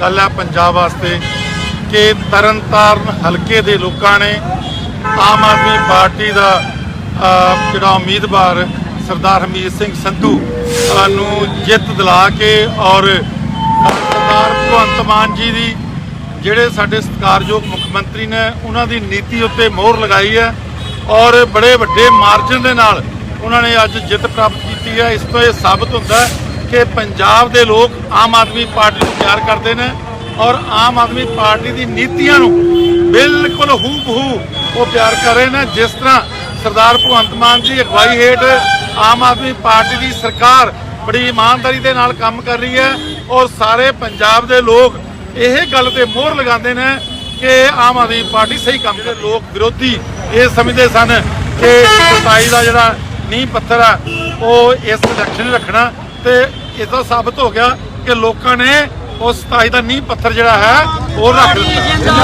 ਗੱਲ ਹੈ ਪੰਜਾਬ ਵਾਸਤੇ ਕਿ ਤਰਨਤਾਰਨ ਹਲਕੇ ਦੇ ਲੋਕਾਂ ਨੇ ਆਮ ਆਦਮੀ ਪਾਰਟੀ ਦਾ ਜਿਹੜਾ ਉਮੀਦਵਾਰ ਸਰਦਾਰ ਹਮੀਤ ਸਿੰਘ ਸੰਧੂ ਨੂੰ ਜਿੱਤ ਦਿਲਾ ਕੇ ਔਰ ਸਰਦਾਰ ਭਗਵੰਤ ਮਾਨ ਜੀ ਦੀ ਜਿਹੜੇ ਸਾਡੇ ਸਤਿਕਾਰਯੋਗ ਮੁੱਖ ਮੰਤਰੀ ਨੇ, ਉਹਨਾਂ ਦੀ ਨੀਤੀ ਉੱਤੇ ਮੋਹਰ ਲਗਾਈ ਹੈ ਔਰ ਬੜੇ ਵੱਡੇ ਮਾਰਜਨ ਦੇ ਨਾਲ ਉਹਨਾਂ ਨੇ ਅੱਜ ਜਿੱਤ ਪ੍ਰਾਪਤ ਕੀਤੀ ਹੈ। ਇਸ ਤੋਂ ਇਹ ਸਾਬਤ ਹੁੰਦਾ ਹੈ ਕਿ ਪੰਜਾਬ ਦੇ ਲੋਕ ਆਮ ਆਦਮੀ ਪਾਰਟੀ ਨੂੰ ਪਿਆਰ ਕਰਦੇ ਨੇ ਔਰ ਆਮ ਆਦਮੀ ਪਾਰਟੀ ਦੀ ਨੀਤੀਆਂ ਨੂੰ ਬਿਲਕੁਲ ਹੂਬਹੂ ਉਹ ਪਿਆਰ ਕਰ ਰਹੇ ਨੇ। ਜਿਸ ਤਰ੍ਹਾਂ ਸਰਦਾਰ ਭਗਵੰਤ ਮਾਨ ਜੀ ਅਗਵਾਈ ਹੇਠ ਆਮ ਆਦਮੀ ਪਾਰਟੀ ਦੀ ਸਰਕਾਰ ਬੜੀ ਇਮਾਨਦਾਰੀ ਦੇ ਨਾਲ ਕੰਮ ਕਰ ਰਹੀ ਹੈ ਔਰ ਸਾਰੇ ਪੰਜਾਬ ਦੇ ਲੋਕ ਇਹ ਗੱਲ ਤੇ ਮੋਹਰ ਲਗਾਉਂਦੇ ਨੇ ਕਿ ਆਮ ਆਦਮੀ ਪਾਰਟੀ ਸਹੀ ਕੰਮ ਕਰ ਲੋਕ ਵਿਰੋਧੀ ਇਹ ਸਮਝਦੇ ਸਨ ਕਿ ਸਤਾਈ ਦਾ ਜਿਹੜਾ ਨੀਂਹ ਪੱਥਰ ਆ, ਉਹ ਇਸ ਇਲੈਕਸ਼ਨ ਰੱਖਣਾ ਤੇ ਇਹ ਸਾਬਤ ਹੋ ਗਿਆ ਕਿ ਲੋਕਾਂ ਨੇ ਉਹ 27 ਦਾ ਨੀਂਹ ਪੱਥਰ ਜਿਹੜਾ ਹੈ, ਉਹ ਰੱਖ ਦਿੱਤਾ।